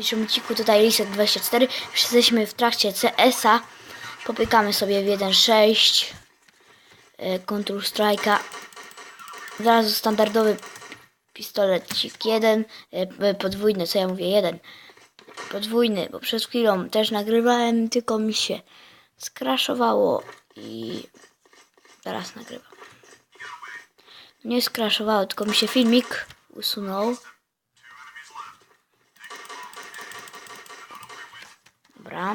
Odcinku tutaj Lisek24. Już jesteśmy w trakcie CS-a. Popykamy sobie w 1.6. e, Control Strike'a. Zaraz standardowy pistolecik 1. e, Podwójny, co ja mówię? 1. Podwójny, bo przed chwilą też nagrywałem, tylko mi się skraszowało i teraz nagrywam. Nie skraszowało, tylko mi się filmik usunął. Dobra.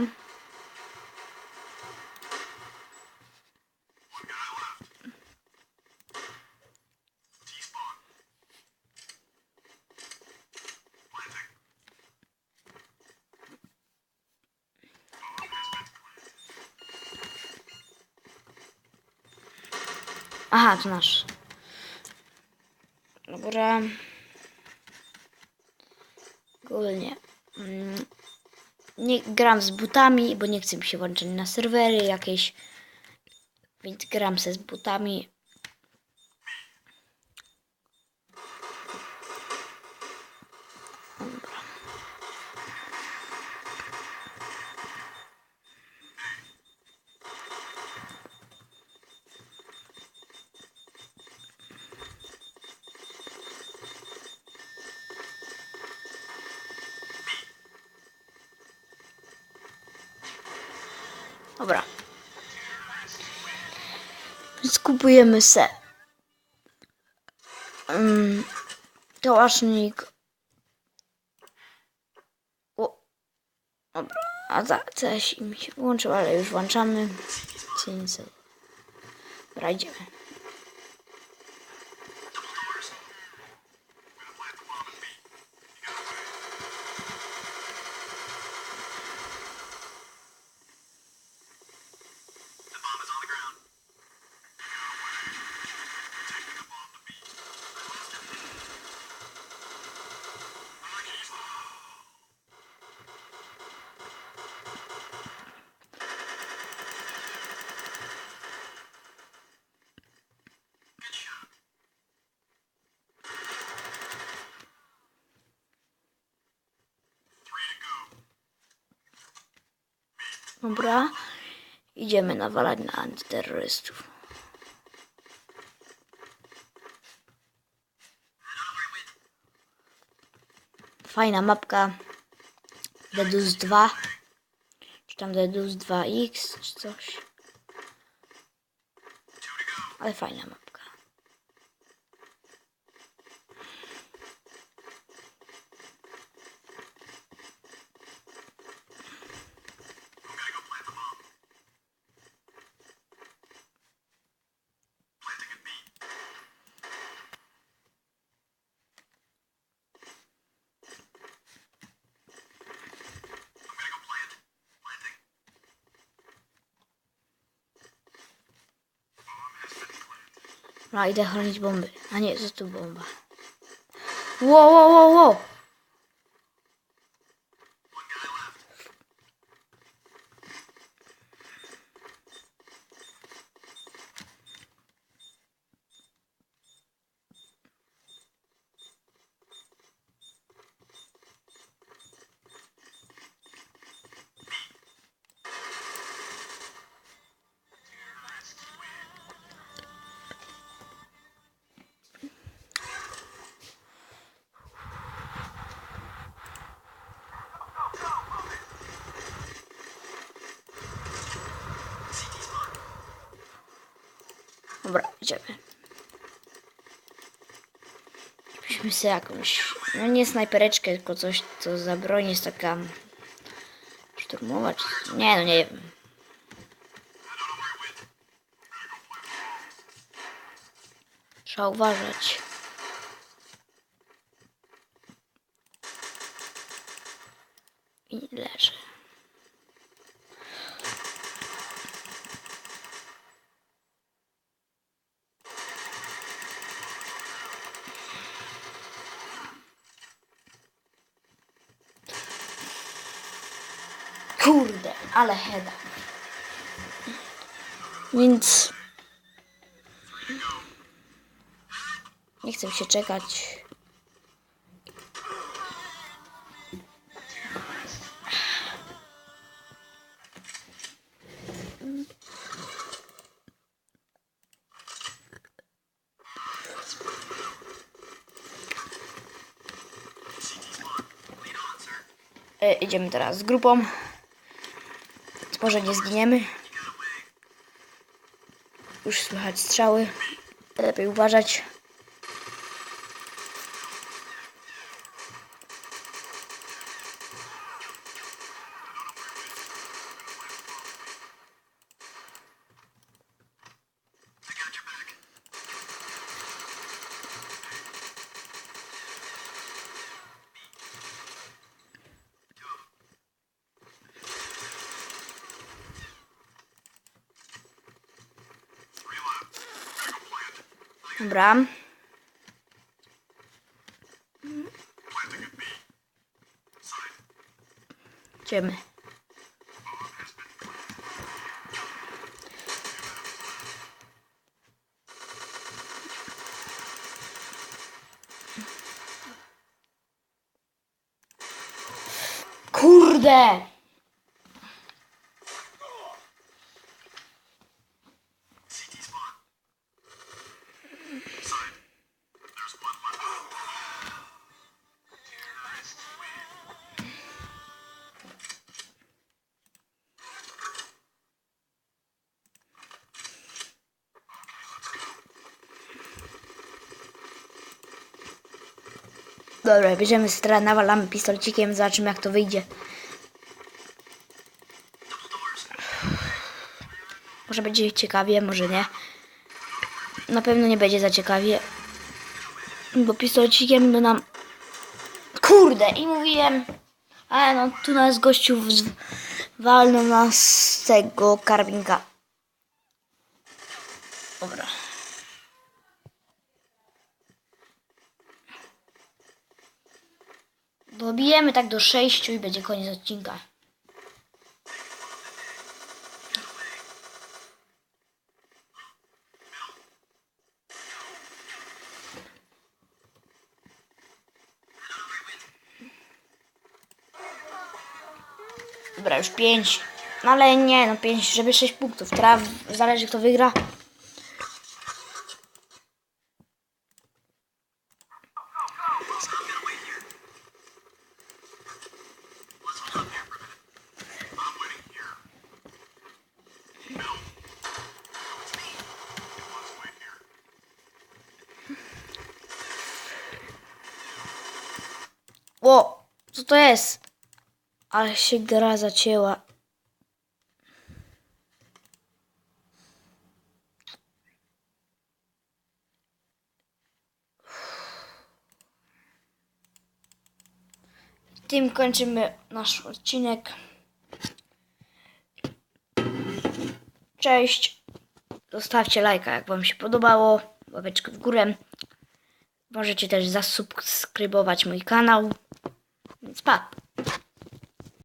Aha, to nasz. Dobra. Ogólnie. Mm, nie gram z butami, bo nie chcę mi się łączyć na serwery jakieś. Więc gram se z butami. Dobra. Skupujemy se. Um, Kałasznik. O. Dobra. A za coś mi się włączył, ale już włączamy. Dobra, idziemy. Dobra. Idziemy nawalać na antyterrorystów. Fajna mapka. Dedus 2. Czy tam Dedus 2X, czy coś. Ale fajna mapka. No, idę chronić bomby. A nie, co tu bomba? Wow, wow, wow, wow! Dobra, idziemy. Musimy sobie jakąś, no nie snajpereczkę, tylko coś, co za broń jest taka szturmowa, czy... Nie, no nie wiem. Trzeba uważać. I leży. Kurde, ale heda. Więc... Nie chcę się czekać. E, idziemy teraz z grupą. Może nie zginiemy. Już słychać strzały. Lepiej uważać. Dobra. Idziemy. Kurde! Dobra, bierzemy stra, nawalamy pistolcikiem, zobaczymy jak to wyjdzie. Może będzie ciekawie, może nie. Na pewno nie będzie za ciekawie. Bo pistolcikiem by nam... Kurde! I mówiłem... Ale no, tu nas gościu w... walną nas z tego karbinka. Dobra. Dobijemy tak do 6 i będzie koniec odcinka. Dobra, już 5. No ale nie, no 5, żeby 6 punktów. Teraz zależy kto wygra. O, co to jest? Ale się gra zacięła. Tym kończymy nasz odcinek. Cześć. Zostawcie lajka, jak Wam się podobało. Łapeczkę w górę. Możecie też zasubskrybować mój kanał. Więc pa.